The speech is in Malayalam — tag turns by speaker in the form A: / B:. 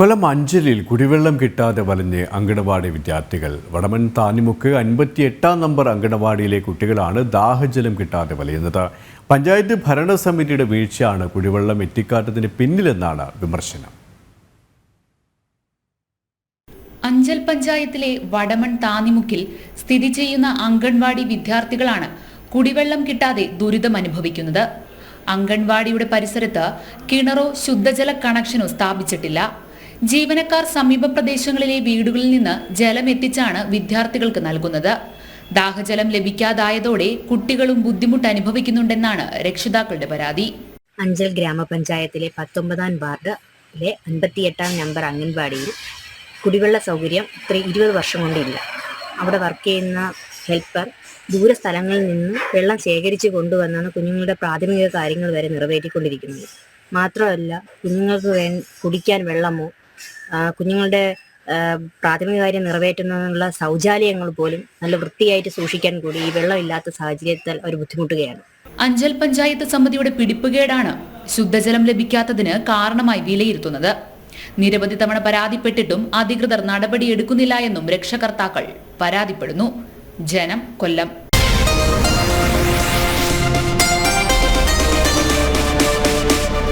A: കൊല്ലം അഞ്ചലിൽ കുടിവെള്ളം കിട്ടാതെ വലഞ്ഞ് അങ്കണവാടി വിദ്യാർത്ഥികൾ. വടമൻ താനിമുക്ക് അൻപത്തി എട്ടാം നമ്പർ അങ്കണവാടിയിലെ കുട്ടികളാണ് ദാഹജലം കിട്ടാതെ വലയുന്നത്. പഞ്ചായത്ത് ഭരണസമിതിയുടെ വീഴ്ചയാണ് കുടിവെള്ളം എത്തിക്കാത്തതിന് പിന്നിലെന്നാണ് വിമർശനം.
B: അഞ്ചൽ പഞ്ചായത്തിലെ വടമൺ താനിമുക്കിൽ സ്ഥിതി ചെയ്യുന്ന അങ്കൺവാടി വിദ്യാർത്ഥികളാണ് കുടിവെള്ളം കിട്ടാതെ ദുരിതം അനുഭവിക്കുന്നത്. അങ്കൺവാടിയുടെ പരിസരത്ത് കിണറോ ശുദ്ധജല കണക്ഷനോ സ്ഥാപിച്ചിട്ടില്ല. ജീവനക്കാർ സമീപ പ്രദേശങ്ങളിലെ വീടുകളിൽ നിന്ന് ജലം എത്തിച്ചാണ് വിദ്യാർത്ഥികൾക്ക് നൽകുന്നത്. ദാഹജലം ലഭിക്കാതായതോടെ കുട്ടികളും ബുദ്ധിമുട്ട് അനുഭവിക്കുന്നുണ്ടെന്നാണ് രക്ഷിതാക്കളുടെ പരാതി.
C: അഞ്ചൽ ഗ്രാമപഞ്ചായത്തിലെ പത്തൊമ്പതാം വാർഡിലെ അൻപത്തിയെട്ടാം നമ്പർ അംഗൻവാടിയിൽ കുടിവെള്ള സൗകര്യം ഇത്ര ഇരുപത് വർഷം കൊണ്ടില്ല. അവിടെ വർക്ക് ചെയ്യുന്ന ഹെൽപ്പർ ദൂരസ്ഥലങ്ങളിൽ നിന്ന് വെള്ളം ശേഖരിച്ച് കൊണ്ടുവന്നാണ് കുഞ്ഞുങ്ങളുടെ പ്രാഥമിക കാര്യങ്ങൾ വരെ നിറവേറ്റിക്കൊണ്ടിരിക്കുന്നത്. മാത്രമല്ല കുഞ്ഞുങ്ങൾക്ക് കുടിക്കാൻ വെള്ളമോ കുഞ്ഞുങ്ങളുടെ പ്രാഥമിക കാര്യം നിറവേറ്റുന്നതിനുള്ള ശൗചാലയങ്ങൾ പോലും നല്ല വൃത്തിയായിട്ട് സൂക്ഷിക്കാൻ കൂടി ഈ വെള്ളമില്ലാത്ത സാഹചര്യത്തിൽ അവർ ബുദ്ധിമുട്ടുകയാണ്.
B: അഞ്ചൽ പഞ്ചായത്ത് സമിതിയുടെ പിടിപ്പുകേടാണ് ശുദ്ധജലം ലഭിക്കാത്തതിന് കാരണമായി വിലയിരുത്തുന്നത്. നിരവധി തവണ പരാതിപ്പെട്ടിട്ടും അധികൃതർ നടപടിയെടുക്കുന്നില്ല എന്നും രക്ഷകർത്താക്കൾ പരാതിപ്പെടുന്നു. ജനം കൊല്ലം.